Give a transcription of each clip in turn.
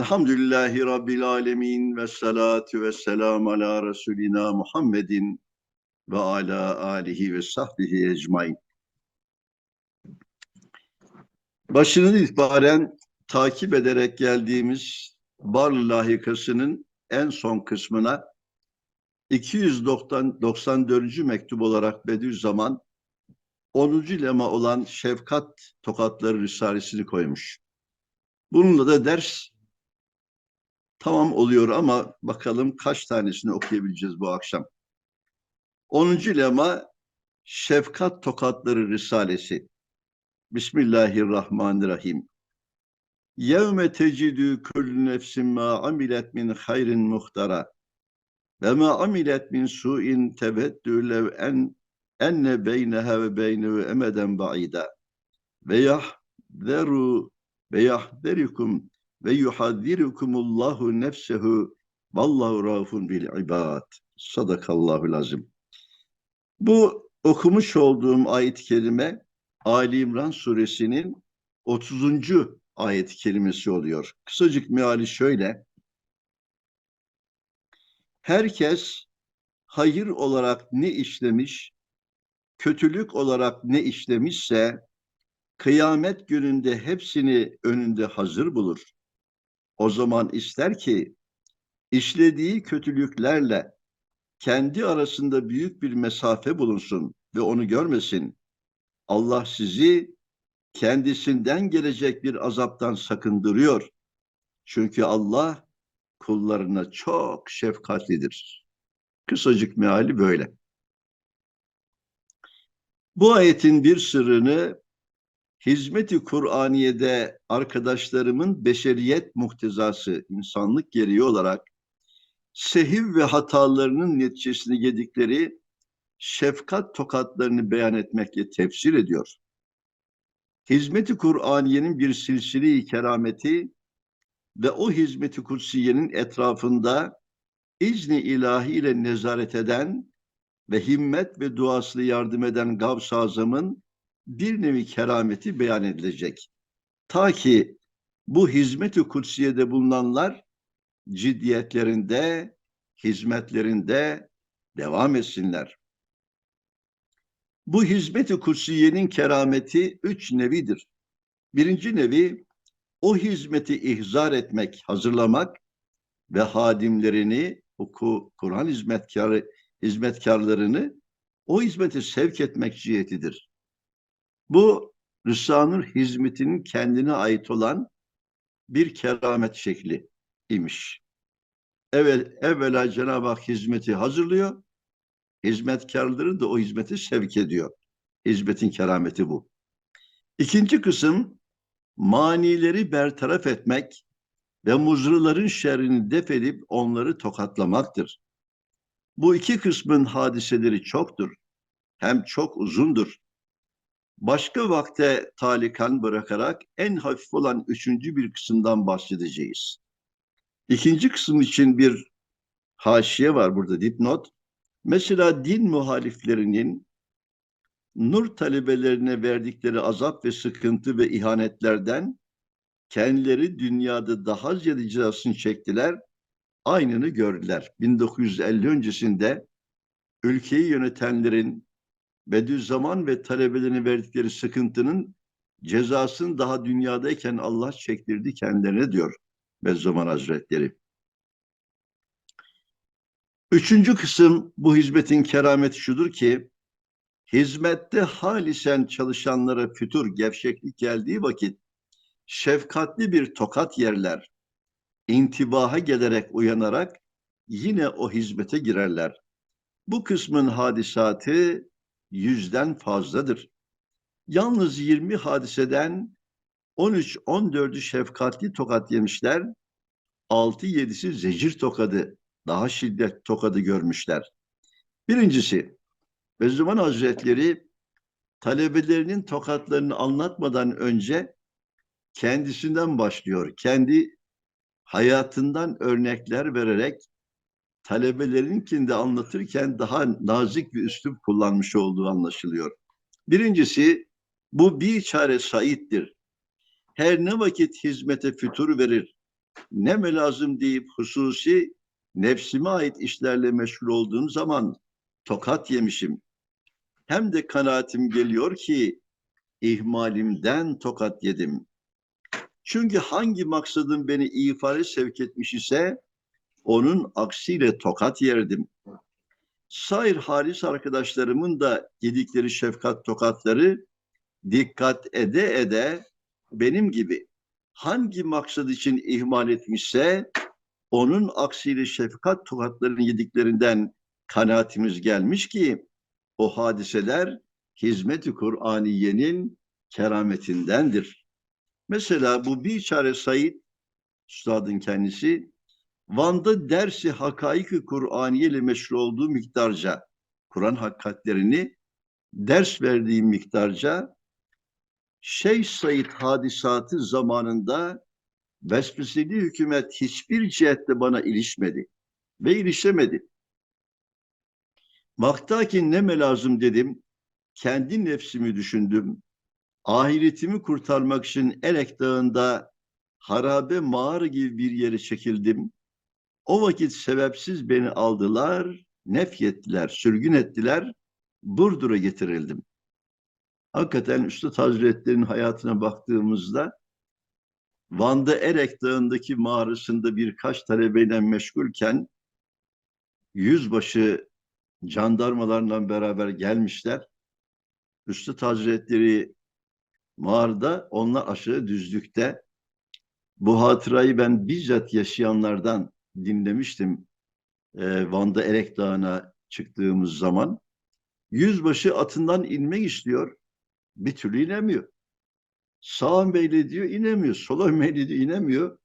Elhamdülillahi Rabbil Alemin ve salatu ve selamu ala Resulina Muhammedin ve ala alihi ve sahbihi ecmain. Başının itibaren takip ederek geldiğimiz Barlı Lahikası'nın en son kısmına 294. mektup olarak Bediüzzaman 10. lema olan Şefkat Tokatları Risalesini koymuş. Bununla da ders tamam oluyor ama bakalım kaç tanesini okuyabileceğiz bu akşam. 10. lema Şefkat Tokatları Risalesi. Bismillahirrahmanirrahim. Yevme tecidü küllü nefsin ma amilet min hayrin muhtara ve ma amilet min su'in tebeddü lev en enne beyneha ve beynehu emeden ba'ida ve yahderu ve yahderikum ve yuhaddirukumullahu nefsehu vallahu raufun bil ibad. Sadakallahu lazım. Bu okumuş olduğum ayet-i kerime Ali İmran suresinin 30. ayet-i kerimesi oluyor. Kısacık meali şöyle. Herkes hayır olarak ne işlemiş, kötülük olarak ne işlemişse kıyamet gününde hepsini önünde hazır bulur. O zaman ister ki işlediği kötülüklerle kendi arasında büyük bir mesafe bulunsun ve onu görmesin. Allah sizi kendisinden gelecek bir azaptan sakındırıyor. Çünkü Allah kullarına çok şefkatlidir. Kısacık meali böyle. Bu ayetin bir sırrını hizmeti Kur'aniye'de arkadaşlarımın beşeriyet muhtezası, insanlık gereği olarak sehiv ve hatalarının neticesini yedikleri şefkat tokatlarını beyan etmekle tefsir ediyor. Hizmeti Kur'aniyenin bir silsile-i kerameti ve o hizmeti kutsiyenin etrafında izni ilahi ile nezaret eden ve himmet ve duasıyla yardım eden Gavs-ı Azam'ın bir nevi kerameti beyan edilecek. Ta ki bu hizmet-i kutsiyede bulunanlar ciddiyetlerinde, hizmetlerinde devam etsinler. Bu hizmet-i kutsiyenin kerameti üç nevidir. Birinci nevi o hizmeti ihzar etmek, hazırlamak ve hadimlerini, Kur'an hizmetkarı, hizmetkarlarını o hizmete sevk etmek cihetidir. Bu Rısanur hizmetinin kendine ait olan bir keramet şekli imiş. Evet, evvela Cenab-ı Hak hizmeti hazırlıyor, hizmetkarları da o hizmeti sevk ediyor. Hizmetin kerameti bu. İkinci kısım manileri bertaraf etmek ve muzruların şerrini def edip onları tokatlamaktır. Bu iki kısmın hadiseleri çoktur. Hem çok uzundur. Başka vakte talikan bırakarak en hafif olan üçüncü bir kısımdan bahsedeceğiz. İkinci kısım için bir haşiye var burada dipnot. Mesela din muhaliflerinin nur talebelerine verdikleri azap ve sıkıntı ve ihanetlerden kendileri dünyada daha ziyade cezasını çektiler. Aynını gördüler. 1950 öncesinde ülkeyi yönetenlerin Bediüzzaman ve talebelerine verdikleri sıkıntının cezasını daha dünyadayken Allah çektirdi kendilerine diyor Bediüzzaman Hazretleri. Üçüncü kısım bu hizmetin kerameti şudur ki hizmette halisen çalışanlara fütur, gevşeklik geldiği vakit şefkatli bir tokat yerler. intibaha gelerek uyanarak yine o hizmete girerler. Bu kısmın hadisatı yüzden fazladır. Yalnız 20 hadiseden 13-14'ü şefkatli tokat yemişler, 6-7'si zecir tokadı, daha şiddet tokadı görmüşler. Birincisi, Bediüzzaman Hazretleri talebelerinin tokatlarını anlatmadan önce kendisinden başlıyor. Kendi hayatından örnekler vererek talebelerininkini anlatırken daha nazik bir üslup kullanmış olduğu anlaşılıyor. Birincisi bu bir çare saittir. Her ne vakit hizmete fütur verir, ne mi lazım deyip hususi nefsime ait işlerle meşgul olduğum zaman tokat yemişim. Hem de kanaatim geliyor ki ihmalimden tokat yedim. Çünkü hangi maksadın beni ifade sevk etmiş ise onun aksiyle tokat yerdim. Sair haris arkadaşlarımın da yedikleri şefkat tokatları dikkat ede ede benim gibi hangi maksad için ihmal etmişse onun aksiyle şefkat tokatlarını yediklerinden kanaatimiz gelmiş ki o hadiseler hizmet-i Kur'aniyenin kerametindendir. Mesela bu bir çare Said üstadın kendisi Van'da dersi hakaik-i Kur'aniye ile meşhur olduğu miktarca Kur'an hakikatlerini ders verdiği miktarca Şeyh Said hadisatı zamanında vesveseli hükümet hiçbir cihette bana ilişmedi ve ilişemedi. Vaktaki ne me lazım dedim, kendi nefsimi düşündüm. Ahiretimi kurtarmak için Elek Dağı'nda harabe mağara gibi bir yere çekildim. O vakit sebepsiz beni aldılar, nefyettiler, sürgün ettiler, Burdur'a getirildim. Hakikaten Üstad Hazretleri'nin hayatına baktığımızda Van'da Erek Dağı'ndaki mağarasında birkaç talebeyle meşgulken yüzbaşı jandarmalarla beraber gelmişler. Üstad Hazretleri mağarada, onlar aşağı düzlükte. Bu hatırayı ben bizzat yaşayanlardan dinlemiştim. Ee, Van'da Erek Dağı'na çıktığımız zaman. Yüzbaşı atından inmek istiyor. Bir türlü inemiyor. Sağa meylediyor, inemiyor. Sola meylediyor, inemiyor.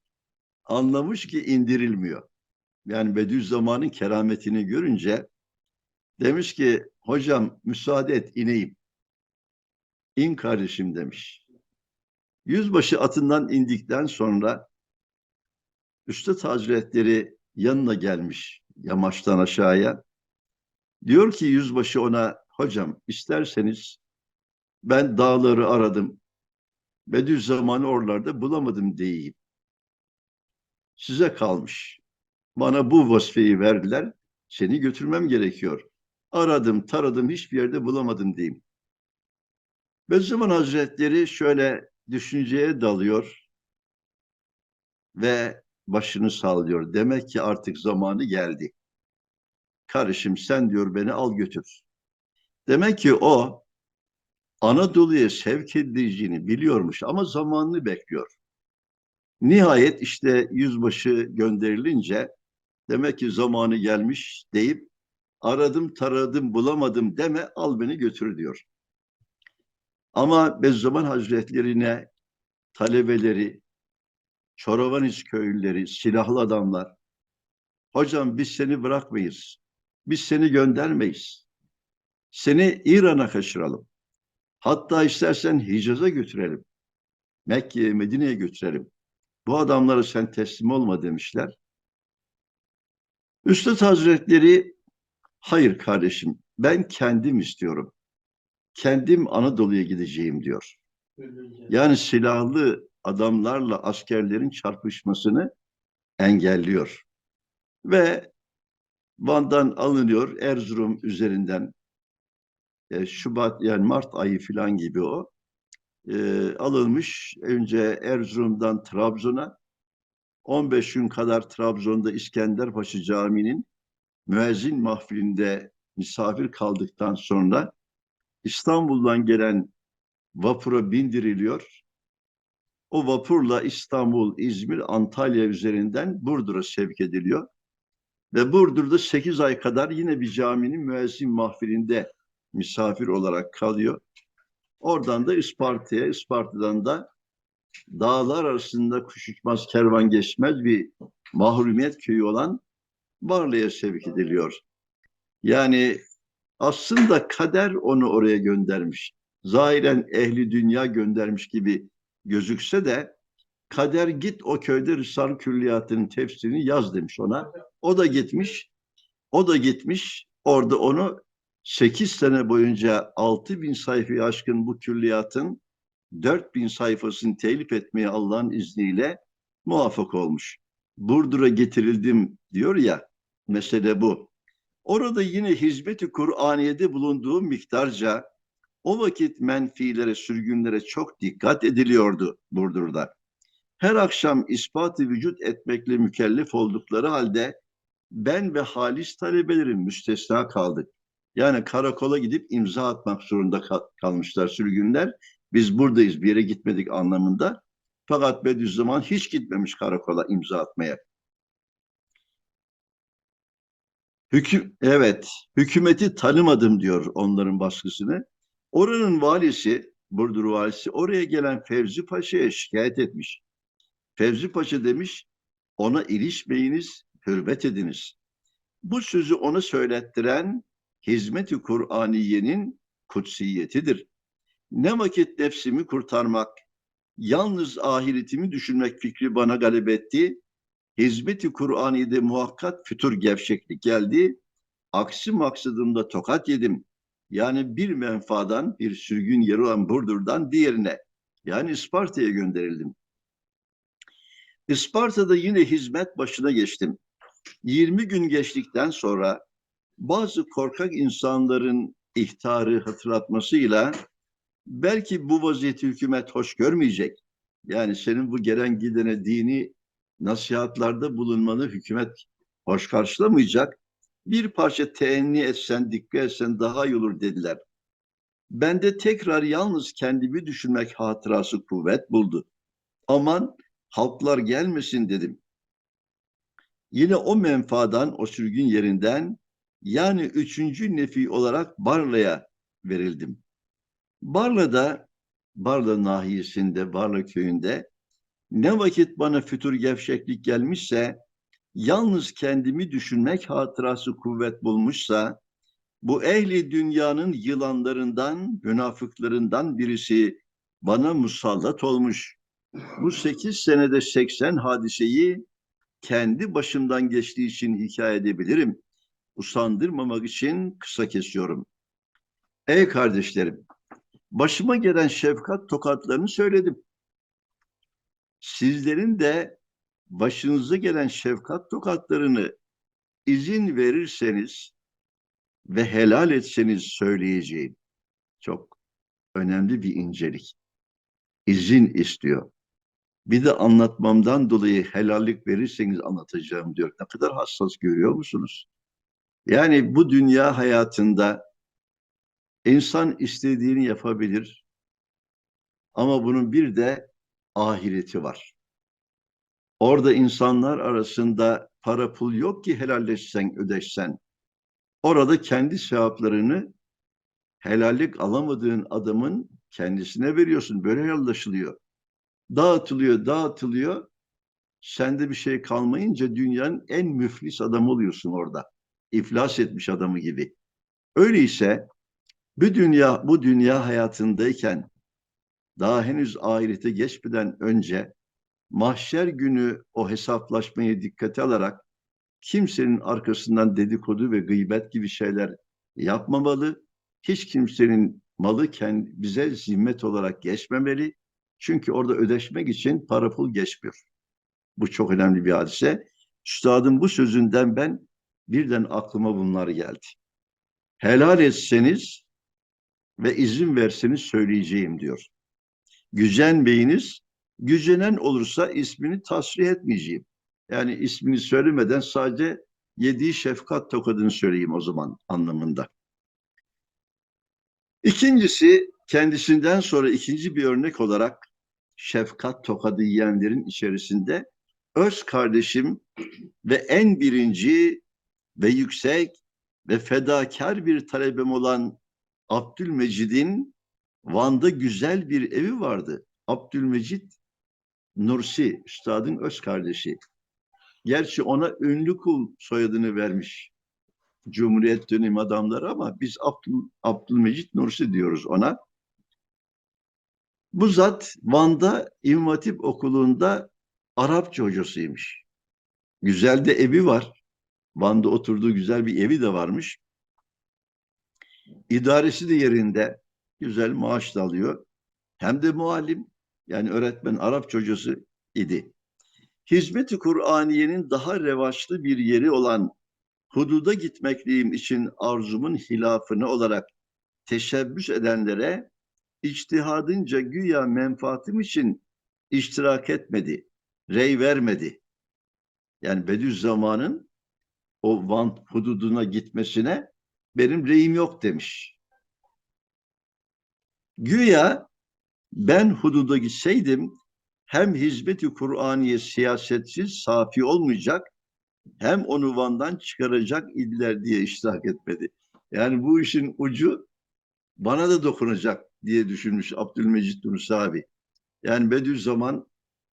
Anlamış ki indirilmiyor. Yani Bediüzzaman'ın kerametini görünce demiş ki hocam müsaade et ineyim. İn kardeşim demiş. Yüzbaşı atından indikten sonra Üstad Hazretleri yanına gelmiş yamaçtan aşağıya. Diyor ki yüzbaşı ona hocam isterseniz ben dağları aradım. Bediüzzaman'ı oralarda bulamadım diyeyim. Size kalmış. Bana bu vazifeyi verdiler. Seni götürmem gerekiyor. Aradım, taradım, hiçbir yerde bulamadım diyeyim. Bediüzzaman Hazretleri şöyle düşünceye dalıyor ve başını sallıyor. Demek ki artık zamanı geldi. Karışım sen diyor beni al götür. Demek ki o Anadolu'ya sevk edileceğini biliyormuş ama zamanını bekliyor. Nihayet işte yüzbaşı gönderilince demek ki zamanı gelmiş deyip aradım taradım bulamadım deme al beni götür diyor. Ama Bezzaman Hazretlerine talebeleri, Çorovaniç köylüleri, silahlı adamlar, hocam biz seni bırakmayız, biz seni göndermeyiz. Seni İran'a kaçıralım. Hatta istersen Hicaz'a götürelim. Mekke'ye, Medine'ye götürelim. Bu adamlara sen teslim olma demişler. Üstad Hazretleri, hayır kardeşim ben kendim istiyorum. Kendim Anadolu'ya gideceğim diyor. Yani silahlı adamlarla askerlerin çarpışmasını engelliyor. Ve Van'dan alınıyor Erzurum üzerinden e, Şubat yani Mart ayı falan gibi o e, alınmış. Önce Erzurum'dan Trabzon'a 15 gün kadar Trabzon'da İskenderpaşa Camii'nin müezzin mahfilinde misafir kaldıktan sonra İstanbul'dan gelen vapura bindiriliyor. O vapurla İstanbul, İzmir, Antalya üzerinden Burdur'a sevk ediliyor. Ve Burdur'da 8 ay kadar yine bir caminin müezzin mahfilinde misafir olarak kalıyor. Oradan da Isparta'ya, Isparta'dan da dağlar arasında kuş uçmaz, kervan geçmez bir mahrumiyet köyü olan Barla'ya sevk ediliyor. Yani aslında kader onu oraya göndermiş. Zahiren ehli dünya göndermiş gibi gözükse de kader git o köyde Risale Külliyatı'nın tefsirini yaz demiş ona. O da gitmiş. O da gitmiş. Orada onu 8 sene boyunca 6 bin sayfayı aşkın bu külliyatın 4 bin sayfasını telif etmeye Allah'ın izniyle muvaffak olmuş. Burdur'a getirildim diyor ya, mesele bu. Orada yine hizmet-i Kur'aniye'de bulunduğu miktarca o vakit menfilere, sürgünlere çok dikkat ediliyordu Burdur'da. Her akşam ispatı vücut etmekle mükellef oldukları halde ben ve halis talebelerin müstesna kaldık. Yani karakola gidip imza atmak zorunda kal- kalmışlar sürgünler. Biz buradayız bir yere gitmedik anlamında. Fakat Bediüzzaman hiç gitmemiş karakola imza atmaya. Hüküm, evet, hükümeti tanımadım diyor onların baskısını. Oranın valisi, Burdur valisi oraya gelen Fevzi Paşa'ya şikayet etmiş. Fevzi Paşa demiş, ona ilişmeyiniz, hürmet ediniz. Bu sözü ona söylettiren hizmet-i Kur'aniyenin kutsiyetidir. Ne vakit nefsimi kurtarmak, yalnız ahiretimi düşünmek fikri bana galip etti. Hizmet-i Kur'aniye'de muhakkak fütur gevşeklik geldi. Aksi maksadımda tokat yedim. Yani bir menfaadan, bir sürgün yeri olan Burdur'dan diğerine, yani Isparta'ya gönderildim. Isparta'da yine hizmet başına geçtim. 20 gün geçtikten sonra bazı korkak insanların ihtarı hatırlatmasıyla belki bu vaziyeti hükümet hoş görmeyecek. Yani senin bu gelen gidene dini nasihatlarda bulunmanı hükümet hoş karşılamayacak. Bir parça teenni etsen, dikkat etsen daha iyi olur dediler. Ben de tekrar yalnız kendimi düşünmek hatırası kuvvet buldu. Aman halklar gelmesin dedim. Yine o menfaadan, o sürgün yerinden yani üçüncü nefi olarak Barla'ya verildim. Barla'da, Barla nahiyesinde, Barla köyünde ne vakit bana fütur gevşeklik gelmişse, yalnız kendimi düşünmek hatırası kuvvet bulmuşsa, bu ehli dünyanın yılanlarından, münafıklarından birisi bana musallat olmuş. Bu sekiz senede seksen hadiseyi kendi başımdan geçtiği için hikaye edebilirim. Usandırmamak için kısa kesiyorum. Ey kardeşlerim, başıma gelen şefkat tokatlarını söyledim. Sizlerin de başınıza gelen şefkat tokatlarını izin verirseniz ve helal etseniz söyleyeceğim. Çok önemli bir incelik. İzin istiyor. Bir de anlatmamdan dolayı helallik verirseniz anlatacağım diyor. Ne kadar hassas görüyor musunuz? Yani bu dünya hayatında insan istediğini yapabilir ama bunun bir de ahireti var. Orada insanlar arasında para pul yok ki helalleşsen, ödeşsen. Orada kendi sevaplarını helallik alamadığın adamın kendisine veriyorsun. Böyle yollaşılıyor. Dağıtılıyor, dağıtılıyor. Sende bir şey kalmayınca dünyanın en müflis adamı oluyorsun orada. İflas etmiş adamı gibi. Öyleyse bu dünya bu dünya hayatındayken daha henüz ahirete geçmeden önce mahşer günü o hesaplaşmayı dikkate alarak kimsenin arkasından dedikodu ve gıybet gibi şeyler yapmamalı. Hiç kimsenin malı kendi, bize zimmet olarak geçmemeli. Çünkü orada ödeşmek için para pul geçmiyor. Bu çok önemli bir hadise. Üstadın bu sözünden ben birden aklıma bunlar geldi. Helal etseniz ve izin verseniz söyleyeceğim diyor. Gücenmeyiniz, gücenen olursa ismini tasrih etmeyeceğim. Yani ismini söylemeden sadece yediği şefkat tokadını söyleyeyim o zaman anlamında. İkincisi kendisinden sonra ikinci bir örnek olarak şefkat tokadı yiyenlerin içerisinde öz kardeşim ve en birinci ve yüksek ve fedakar bir talebem olan Abdülmecid'in Van'da güzel bir evi vardı. Abdülmecid Nursi, üstadın öz kardeşi. Gerçi ona ünlü kul soyadını vermiş Cumhuriyet dönemi adamları ama biz Abdül, Abdülmecid Nursi diyoruz ona. Bu zat Van'da İmam Hatip okulunda Arapça hocasıymış. Güzel de evi var. Van'da oturduğu güzel bir evi de varmış. İdaresi de yerinde. Güzel maaş da alıyor. Hem de muallim yani öğretmen Arapça hocası idi. hizmet-i Kur'aniyenin daha revaçlı bir yeri olan hududa gitmekliyim için arzumun hilafını olarak teşebbüs edenlere içtihadınca güya menfaatim için iştirak etmedi, rey vermedi. Yani Bediüzzaman'ın o Van hududuna gitmesine benim reyim yok demiş. Güya ben hududa gitseydim hem hizmeti Kur'aniye siyasetsiz, safi olmayacak hem onu Van'dan çıkaracak idiler diye iştirak etmedi. Yani bu işin ucu bana da dokunacak diye düşünmüş Abdülmecit Nusabi. Yani Bediüzzaman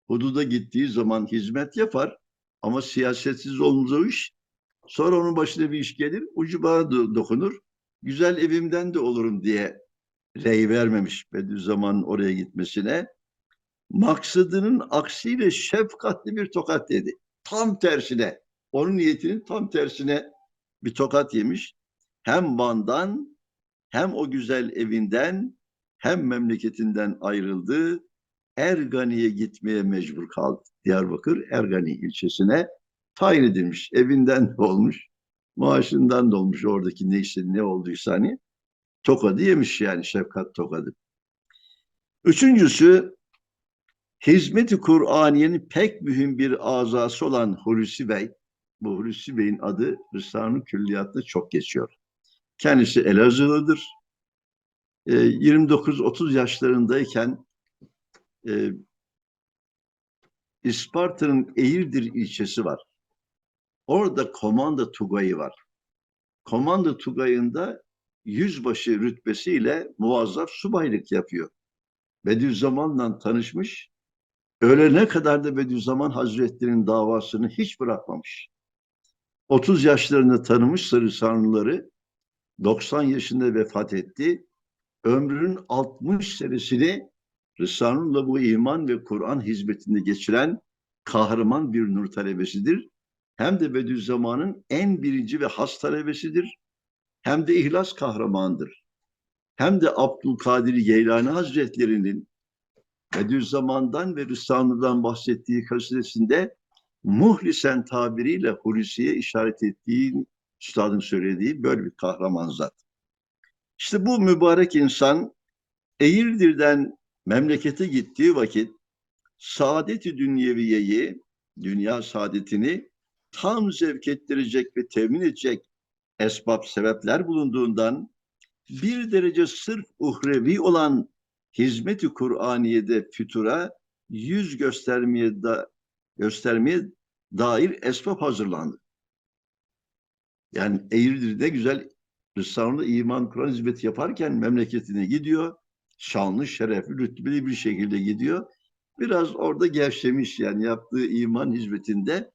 hududa gittiği zaman hizmet yapar ama siyasetsiz olmaz o iş. Sonra onun başına bir iş gelir, ucu bana dokunur. Güzel evimden de olurum diye rey vermemiş Bediüzzaman'ın oraya gitmesine. Maksadının aksiyle şefkatli bir tokat yedi. Tam tersine, onun niyetinin tam tersine bir tokat yemiş. Hem Van'dan hem o güzel evinden hem memleketinden ayrıldı. Ergani'ye gitmeye mecbur kaldı. Diyarbakır Ergani ilçesine tayin edilmiş. Evinden de olmuş, maaşından da olmuş oradaki neyse ne olduysa hani. Tokadı yemiş yani şefkat tokadı. Üçüncüsü hizmeti Kur'aniyenin pek mühim bir azası olan Hulusi Bey. Bu Hulusi Bey'in adı Rısanı Külliyatı'nda çok geçiyor. Kendisi Elazığlıdır. E, 29-30 yaşlarındayken e, İsparta'nın Eğirdir ilçesi var. Orada komanda tugayı var. Komanda tugayında yüzbaşı rütbesiyle muvazzaf subaylık yapıyor. Bediüzzaman'la tanışmış. Ölene kadar da Bediüzzaman Hazretleri'nin davasını hiç bırakmamış. 30 yaşlarında tanımış Sarı Sarnıları 90 yaşında vefat etti. Ömrünün 60 senesini Risale'nunla bu iman ve Kur'an hizmetinde geçiren kahraman bir nur talebesidir. Hem de Bediüzzaman'ın en birinci ve has talebesidir. Hem de ihlas kahramandır. Hem de Abdülkadir Geylani Hazretleri'nin Bediüzzaman'dan ve Risale'den bahsettiği kasidesinde muhlisen tabiriyle Hulusi'ye işaret ettiği, üstadın söylediği böyle bir kahraman zat. İşte bu mübarek insan Eğirdir'den memlekete gittiği vakit saadeti dünyeviyeyi, dünya saadetini tam zevk ettirecek ve temin edecek esbab sebepler bulunduğundan bir derece sırf uhrevi olan hizmeti Kur'aniye'de fütura yüz göstermeye da göstermeye dair esbab hazırlandı. Yani Eğirdir'de güzel Risale'de iman Kur'an hizmeti yaparken memleketine gidiyor. Şanlı, şerefli, rütbeli bir şekilde gidiyor. Biraz orada gevşemiş yani yaptığı iman hizmetinde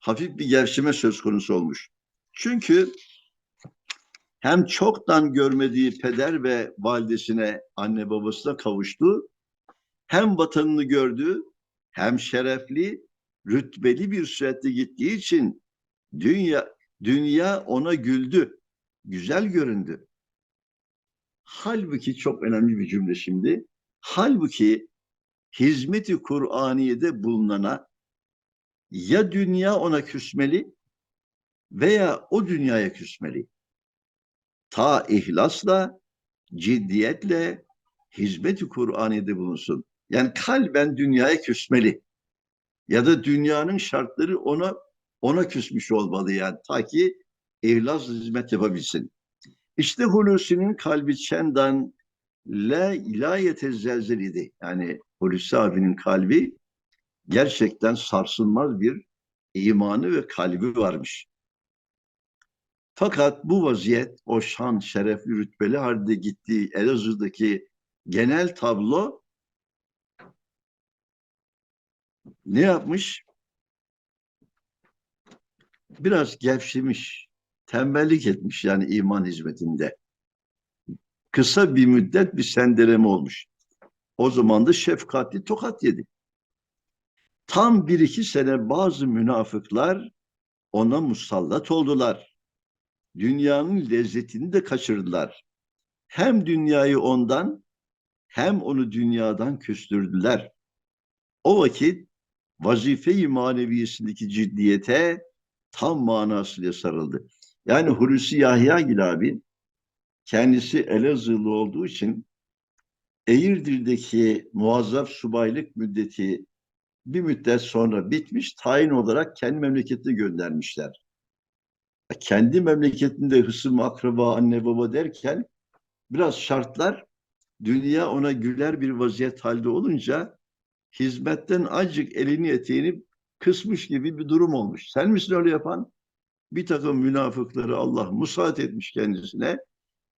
hafif bir gevşeme söz konusu olmuş. Çünkü hem çoktan görmediği peder ve validesine, anne babasına kavuştu. Hem vatanını gördü, hem şerefli, rütbeli bir surette gittiği için dünya dünya ona güldü. Güzel göründü. Halbuki çok önemli bir cümle şimdi. Halbuki hizmeti Kur'aniye'de bulunana ya dünya ona küsmeli veya o dünyaya küsmeli. Ta ihlasla, ciddiyetle hizmeti Kur'aniye'de bulunsun. Yani kalben dünyaya küsmeli. Ya da dünyanın şartları ona ona küsmüş olmalı yani ta ki ihlas hizmet yapabilsin. İşte Hulusi'nin kalbi çendan la ilayete zelzeliydi. Yani Hulusi abinin kalbi gerçekten sarsılmaz bir imanı ve kalbi varmış. Fakat bu vaziyet o şan, şerefli, rütbeli halde gittiği Elazığ'daki genel tablo ne yapmış? Biraz gevşemiş, tembellik etmiş yani iman hizmetinde. Kısa bir müddet bir sendeleme olmuş. O zaman da şefkatli tokat yedi. Tam bir iki sene bazı münafıklar ona musallat oldular. Dünyanın lezzetini de kaçırdılar. Hem dünyayı ondan hem onu dünyadan küstürdüler. O vakit vazife-i maneviyesindeki ciddiyete tam manasıyla sarıldı. Yani Hulusi Yahyagil abi kendisi Elazığlı olduğu için Eğirdir'deki muazzaf subaylık müddeti bir müddet sonra bitmiş, tayin olarak kendi memleketine göndermişler. Kendi memleketinde hısım, akraba, anne, baba derken biraz şartlar dünya ona güler bir vaziyet halde olunca hizmetten azıcık elini eteğini kısmış gibi bir durum olmuş. Sen misin öyle yapan? Bir takım münafıkları Allah musaat etmiş kendisine.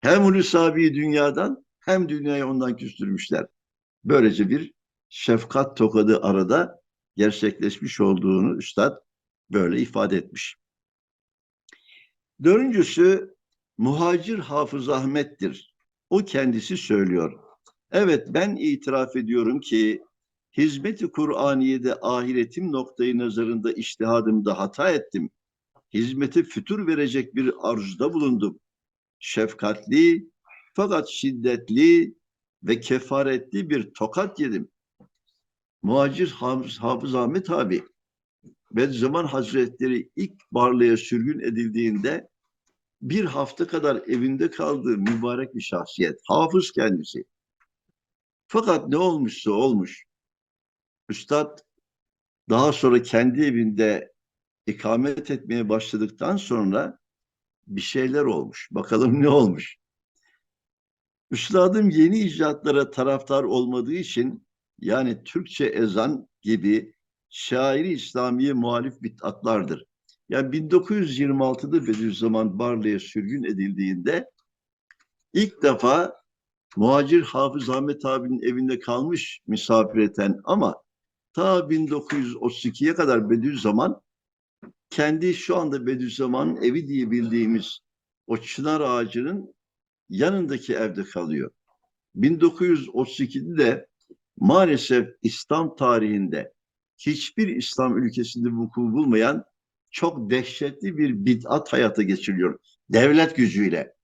Hem Hulusi abiyi dünyadan hem dünyayı ondan küstürmüşler. Böylece bir şefkat tokadı arada gerçekleşmiş olduğunu üstad böyle ifade etmiş. Dördüncüsü muhacir Hafız Ahmet'tir. O kendisi söylüyor. Evet ben itiraf ediyorum ki hizmeti Kur'aniye'de ahiretim noktayı nazarında iştihadımda hata ettim. Hizmete fütur verecek bir arzuda bulundum. Şefkatli fakat şiddetli ve kefaretli bir tokat yedim. Muhacir Hafız, Hafız Ahmet abi Bediüzzaman Hazretleri ilk Barla'ya sürgün edildiğinde bir hafta kadar evinde kaldığı mübarek bir şahsiyet. Hafız kendisi. Fakat ne olmuşsa olmuş. Üstad daha sonra kendi evinde ikamet etmeye başladıktan sonra bir şeyler olmuş. Bakalım ne olmuş. Üstadım yeni icatlara taraftar olmadığı için yani Türkçe ezan gibi şairi İslamiye muhalif bid'atlardır. Yani 1926'da Bediüzzaman Barla'ya sürgün edildiğinde ilk defa muhacir Hafız Ahmet abinin evinde kalmış misafireten ama ta 1932'ye kadar Bediüzzaman kendi şu anda Bediüzzaman'ın evi diye bildiğimiz o çınar ağacının yanındaki evde kalıyor. 1932'de de maalesef İslam tarihinde hiçbir İslam ülkesinde vuku bulmayan çok dehşetli bir bid'at hayata geçiriliyor. Devlet gücüyle.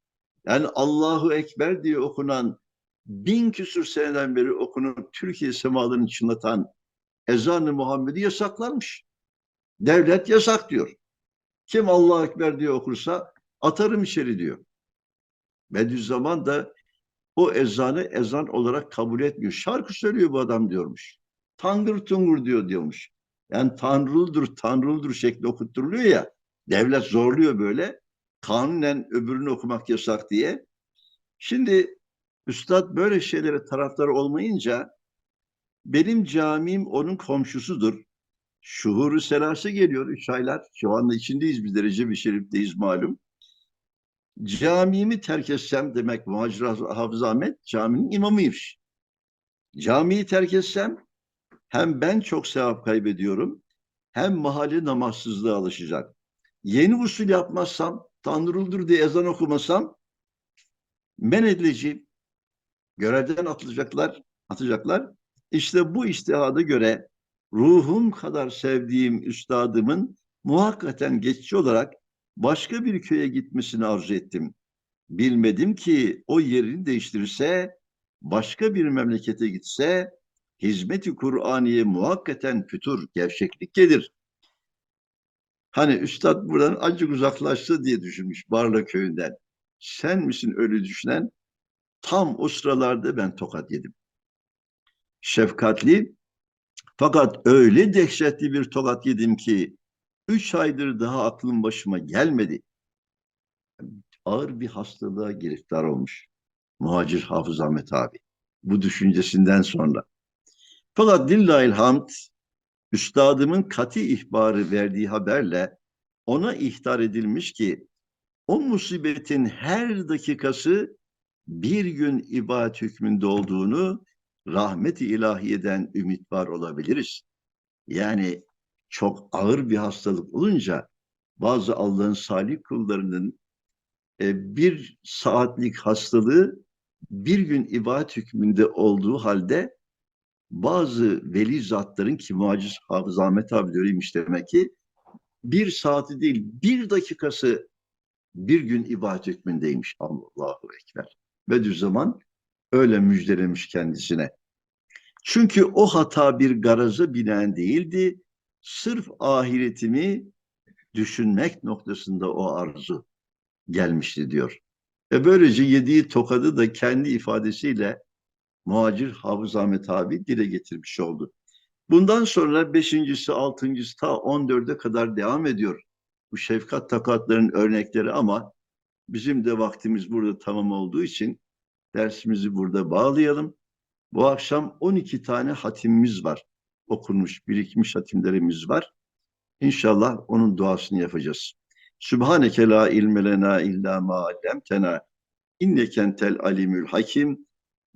Yani Allahu Ekber diye okunan bin küsür seneden beri okunan Türkiye semalarını çınlatan ezan-ı Muhammed'i yasaklarmış. Devlet yasak diyor. Kim Allahu Ekber diye okursa atarım içeri diyor. Bediüzzaman da o ezanı ezan olarak kabul etmiyor. Şarkı söylüyor bu adam diyormuş. Tangır tungur diyor diyormuş. Yani tanrıldır, tanrıldır şekli okutturuluyor ya. Devlet zorluyor böyle. Kanunen öbürünü okumak yasak diye. Şimdi üstad böyle şeylere taraftar olmayınca benim camim onun komşusudur. Şuhuru selası geliyor üç aylar. Şu anda içindeyiz biz derece bir şerifteyiz malum. Camimi terk etsem demek Muhacir Hafız Ahmet caminin imamıymış. Camiyi terk etsem hem ben çok sevap kaybediyorum hem mahalle namazsızlığa alışacak. Yeni usul yapmazsam, Tanrı'dır diye ezan okumasam men edileceğim. Görevden atılacaklar, atacaklar. İşte bu iştihada göre ruhum kadar sevdiğim üstadımın muhakkaten geçici olarak başka bir köye gitmesini arzu ettim. Bilmedim ki o yerini değiştirirse, başka bir memlekete gitse, hizmeti Kur'aniye muhakkaten fütur, gevşeklik gelir. Hani üstad buradan acık uzaklaştı diye düşünmüş Barla köyünden. Sen misin öyle düşünen? Tam o sıralarda ben tokat yedim. Şefkatli fakat öyle dehşetli bir tokat yedim ki üç aydır daha aklım başıma gelmedi. Ağır bir hastalığa giriftar olmuş. Muhacir Hafız Ahmet abi. Bu düşüncesinden sonra. Fakat dillahil hamd üstadımın kati ihbarı verdiği haberle ona ihtar edilmiş ki o musibetin her dakikası bir gün ibadet hükmünde olduğunu rahmet-i ilahiyeden ümit var olabiliriz. Yani çok ağır bir hastalık olunca bazı Allah'ın salih kullarının e, bir saatlik hastalığı bir gün ibadet hükmünde olduğu halde bazı veli zatların ki muaciz Hafız Ahmet abi öyleymiş demek ki bir saati değil bir dakikası bir gün ibadet hükmündeymiş. Allahu Ekber. Bediüzzaman öyle müjdelemiş kendisine. Çünkü o hata bir garaza binen değildi, sırf ahiretimi düşünmek noktasında o arzu gelmişti diyor. Ve böylece yediği tokadı da kendi ifadesiyle muhacir Hafız Ahmet abi dile getirmiş oldu. Bundan sonra beşincisi, altıncısı ta on dörde kadar devam ediyor. Bu şefkat takatların örnekleri ama bizim de vaktimiz burada tamam olduğu için dersimizi burada bağlayalım. Bu akşam 12 tane hatimimiz var. Okunmuş, birikmiş hatimlerimiz var. İnşallah onun duasını yapacağız. Sübhaneke la ilme lena illa ma allamtena inneke entel alimül hakim